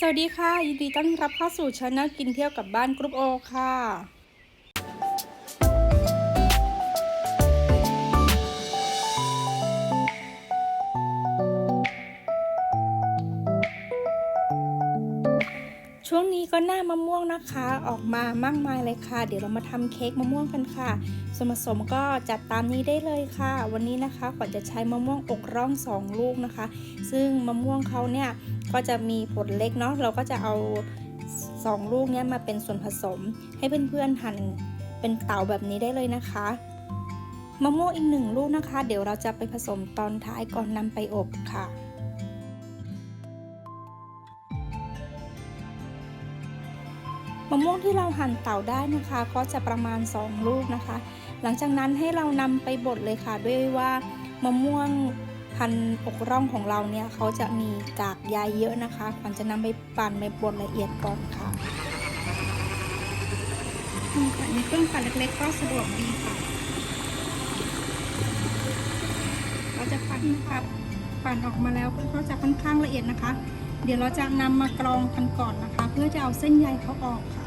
สวัสดีค่ะ ยินดีต้อนรับเข้าสู่ช anel กินเที่ยวกับบ้านกรุ๊ปโอค่ะ ช่วงนี้ก็หน้ามะม่วงนะคะ ออกมามากมายเลยค่ะ เดี๋ยวเรามาทำเค้กมะม่วงกันค่ะ ส่วนผสมก็จัดตามนี้ได้เลยค่ะ วันนี้นะคะขวัญจะใช้มะม่วงอกร่องสองลูกนะคะ ซึ่งมะม่วงเขาเนี่ย ก็จะมีผลเล็กเนาะเราก็จะเอาสองลูกเนี้ยมาเป็นส่วนผสม ให้เพื่อนๆหั่นเป็นเต๋าแบบนี้ได้เลยนะคะมะม่วงอีกหนึ่งลูกนะคะ เดี๋ยวเราจะไปผสมตอนท้ายก่อนนำไปอบค่ะ มะม่วงที่เราหั่นเต่าได้นะคะ ก็จะประมาณ 2 ลูกนะคะ หลังจากนั้นให้เรานำไปบดเลยค่ะด้วยว่ามะม่วง พันอกร่องของเราเนี่ยเขาจะมีกากใยเยอะนะคะขวัญจะนำไปปั่นไปบดละเอียดก่อนค่ะนี่ค่ะมีเครื่องปั่นเล็กๆก็สะดวกดีค่ะ เราจะปั่นนะคะปั่นออกมาแล้วก็จะค่อนข้างละเอียดนะคะ เดี๋ยวเราจะนำมากรองกันก่อนนะคะ เพื่อจะเอาเส้นใยเขาออกค่ะ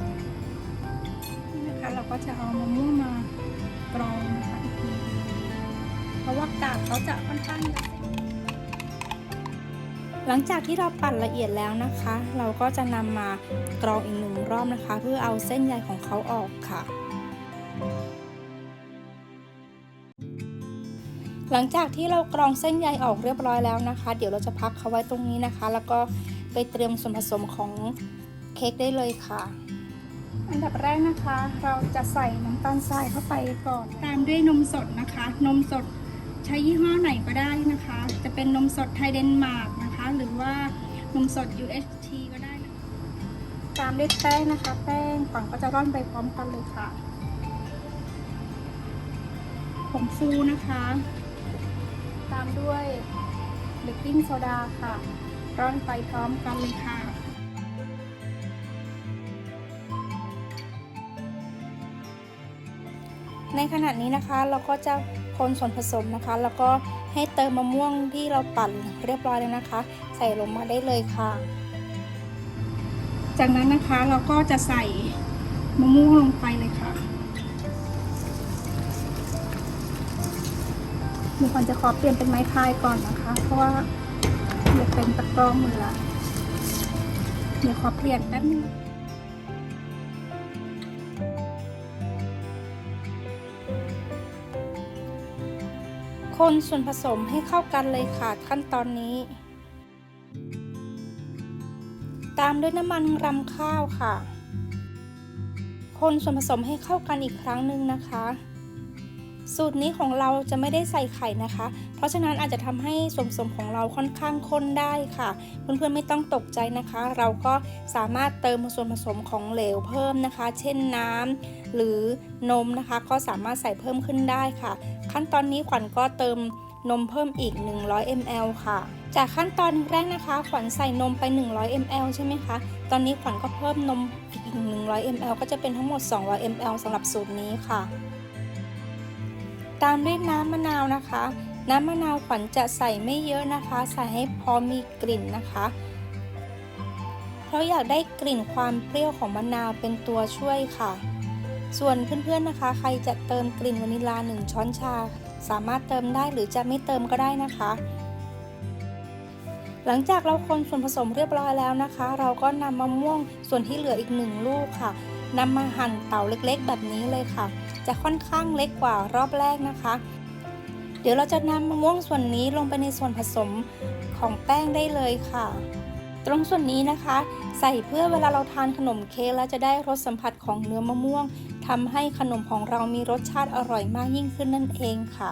นี่นะคะเราก็จะเอามะม่วงมากรองนะคะอีกทีเพราะว่ากากเขาจะค่อนข้างละเอียด หลังจากที่เราปั่นละเอียดแล้วนะคะ เราก็จะนำมากรองอีกหนึ่งรอบนะคะ เพื่อเอาเส้นใยของเขาออกค่ะ หลังจากที่เรากรองเส้นใยออกเรียบร้อยแล้วนะคะ เดี๋ยวเราจะพักเขาไว้ตรงนี้นะคะ แล้วก็ไปเตรียมส่วนผสมของเค้กได้เลยค่ะอันดับแรกนะคะเราจะใส่น้ำตาลทรายเข้าไปก่อน ตามด้วยนมสดนะคะ นมสดใช้ยี่ห้อไหนก็ได้นะคะ จะเป็นนมสดไทยเดนมาร์ก หรือว่านมสด UHT ก็ได้นะตามด้วยแป้งนะคะ แป้งฝั่งก็จะร่อนไปพร้อมกันเลยค่ะผงฟูนะคะ ตามด้วยเบกกิ้งโซดาค่ะ ร่อนไปพร้อมกันเลยค่ะในขณะนี้นะคะเราก็จะ นส่วนผสมนะคะ แล้วก็ให้เติมมะม่วงที่เราปั่นเรียบร้อยแล้วนะคะ ใส่ลงมาได้เลยค่ะ จากนั้นนะคะเราก็จะใส่มะม่วงลงไปเลยค่ะเดี๋ยวก่อนจะขอเปลี่ยนเป็นไม้พายก่อนนะคะ เพราะว่าเดี๋ยวเป็นตะกร้อมือละเดี๋ยวขอเปลี่ยนแป๊บนึง คนส่วนผสมให้เข้ากันเลยค่ะขั้นตอนนี้ ตามด้วยน้ำมันรำข้าวค่ะ คนส่วนผสมให้เข้ากันอีกครั้งหนึ่งนะคะ สูตรนี้ของเราจะไม่ได้ใส่ไข่นะคะ เพราะฉะนั้นอาจจะทำให้ส่วนผสมของเราค่อนข้างข้นได้ค่ะ เพื่อนๆไม่ต้องตกใจนะคะ เราก็สามารถเติมส่วนผสมของเหลวเพิ่มนะคะ เช่นน้ำหรือนมนะคะ ก็สามารถใส่เพิ่มขึ้นได้ค่ะ ขั้นตอนนี้ขวัญก็เติมนมเพิ่มอีก 100 ml ค่ะ จากขั้นตอนแรกนะคะขวัญใส่นมไป 100 ml ใช่ไหมคะ ตอนนี้ขวัญก็เพิ่มนมอีก 100 ml ก็จะเป็นทั้งหมด 200 ml สำหรับสูตรนี้ค่ะ ตามด้วยน้ำมะนาวนะคะ น้ำมะนาวขวัญจะใส่ไม่เยอะนะคะ ใส่ให้พอมีกลิ่นนะคะ เพราะอยากได้กลิ่นความเปรี้ยวของมะนาวเป็นตัวช่วยค่ะ ส่วนเพื่อนๆนะคะ ใครจะเติมกลิ่นวานิลลา 1 ช้อนชา สามารถเติมได้หรือจะไม่เติมก็ได้นะคะ หลังจากเราคนส่วนผสมเรียบร้อยแล้วนะคะ เราก็นำมะม่วงส่วนที่เหลืออีกหนึ่งลูกค่ะนำมาหั่นเต๋าเล็กๆ แบบนี้เลยค่ะ จะค่อนข้างเล็กกว่ารอบแรกนะคะ เดี๋ยวเราจะนำมะม่วงส่วนนี้ลงไปในส่วนผสมของแป้งได้เลยค่ะ ตรงส่วนนี้นะคะ ใส่เพื่อเวลาเราทานขนมเค้กแล้วจะได้รสสัมผัสของเนื้อมะม่วง ทำให้ขนมของเรามีรสชาติอร่อยมากยิ่งขึ้นนั่นเองค่ะ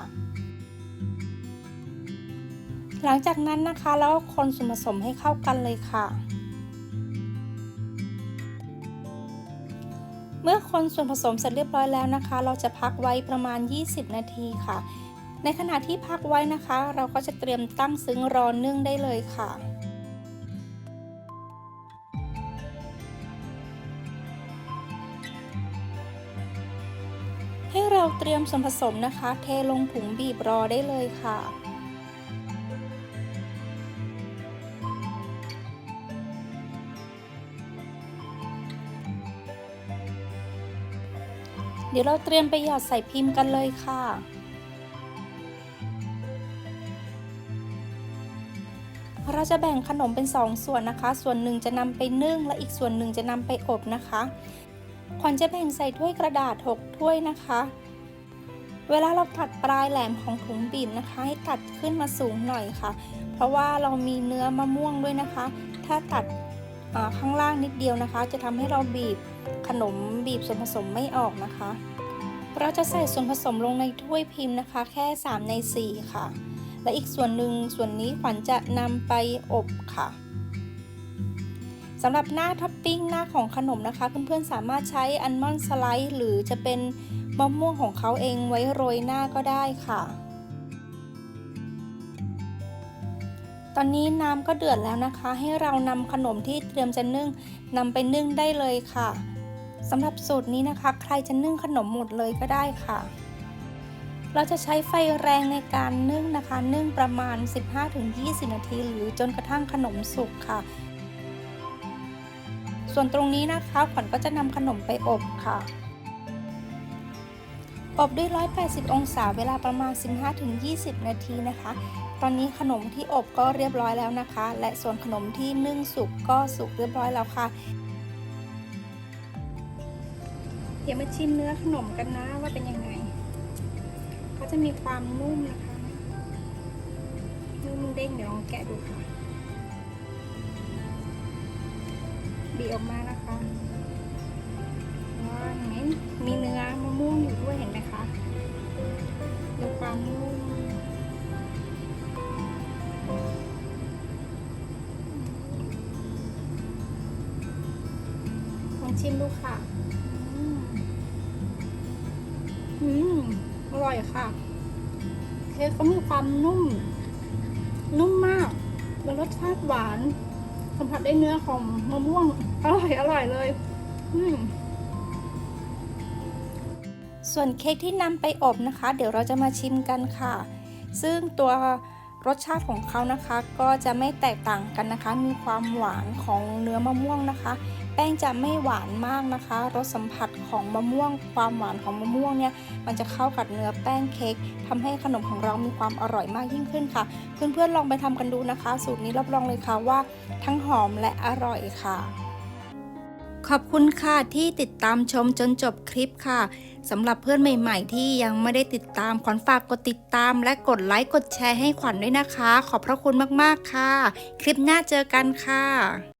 หลังจากนั้นนะคะแล้วคนส่วนผสมให้เข้ากันเลยค่ะ เมื่อคนส่วนผสมเสร็จเรียบร้อยแล้วนะคะ เราจะพักไว้ประมาณ 20 นาทีค่ะ ในขณะที่พักไว้นะคะ เราก็จะเตรียมตั้งซึ้งรอนึ่งได้เลยค่ะ ให้เราเตรียมส่วนผสมนะคะ เทลงผงบีบรอได้เลยค่ะเดี๋ยวเราเตรียมไปหยอดใส่พิมพ์กันเลยค่ะ เราจะแบ่งขนมเป็น 2 ส่วนนะคะ ส่วนหนึ่งจะนำไปนึ่งและอีกส่วนหนึ่งจะนำไปอบนะคะ ขวัญจะแบ่งใส่ถ้วยกระดาษ 6 ถ้วยนะคะ เวลาเราตัดปลายแหลมของถุงบีบนะคะ ให้ตัดขึ้นมาสูงหน่อยค่ะ เพราะว่าเรามีเนื้อมะม่วงด้วยนะคะ ถ้าตัดข้างล่างนิดเดียวนะคะ จะทำให้เราบีบขนมบีบส่วนผสมไม่ออกนะคะ เราจะใส่ส่วนผสมลงในถ้วยพิมพ์นะคะ แค่ 3 ใน 4 ค่ะ และอีกส่วนหนึ่งส่วนนี้ขวัญจะนำไปอบค่ะ สำหรับหน้าท็อปปิ้งหน้าของขนมนะคะ เพื่อนๆสามารถใช้อัลมอนด์สไลด์ หรือจะเป็นมะม่วงของเขาเองไว้โรยหน้าก็ได้ค่ะ ตอนนี้น้ำก็เดือดแล้วนะคะ ให้เรานำขนมที่เตรียมจะนึ่งนำไปนึ่งได้เลยค่ะสำหรับสูตรนี้นะคะ ใครจะนึ่งขนมหมดเลยก็ได้ค่ะ เราจะใช้ไฟแรงในการนึ่งนะคะ นึ่งประมาณ 15-20 นาที หรือจนกระทั่งขนมสุกค่ะ ส่วนตรงนี้นะคะขวัญก็จะนำขนมไปอบค่ะ อบด้วย 180 องศาเวลาประมาณ 15-20 นาทีนะคะ ตอนนี้ขนมที่อบก็เรียบร้อยแล้วนะคะ และส่วนขนมที่นึ่งสุกก็สุกเรียบร้อยแล้วค่ะ เดี๋ยวมาชิมเนื้อขนมกันนะว่าเป็นยังไงก็จะมีความนุ่มนะคะนุ่มเด้งเดี๋ยวลองแกะดูค่ะ บีออกมานะคะว้าเห็นไหมมีเนื้อมะม่วงอยู่ด้วยเห็นไหมคะดูความนุ่มลองชิมดูค่ะ อืมอืมอร่อยค่ะ เค้กก็มีความนุ่ม นุ่มมากแล้วรสชาติหวาน สัมผัสได้เนื้อของมะม่วงอร่อยอร่อยเลย ส่วนเค้กที่นำไปอบนะคะ เดี๋ยวเราจะมาชิมกันค่ะ ซึ่งตัว รสชาติของเขานะคะก็จะไม่แตกต่างกันนะคะ มีความหวานของเนื้อมะม่วงนะคะ แป้งจะไม่หวานมากนะคะรสสัมผัสของมะม่วง ความหวานของมะม่วงเนี่ยมันจะเข้ากับเนื้อแป้งเค้กทำให้ขนมของเรามีความอร่อยมากยิ่งขึ้นค่ะ เพื่อนๆลองไปทำกันดูนะคะ สูตรนี้รับรองเลยค่ะว่า ทั้งหอมและอร่อยค่ะ ขอบคุณค่ะที่ติดตามชมจนจบคลิปค่ะ สำหรับเพื่อนใหม่ๆ ที่ยังไม่ได้ติดตามขวัญฝากกดติดตาม และกดไลค์กดแชร์ให้ขวัญด้วยนะคะ ขอบพระคุณมากๆค่ะ คลิปหน้าเจอกันค่ะ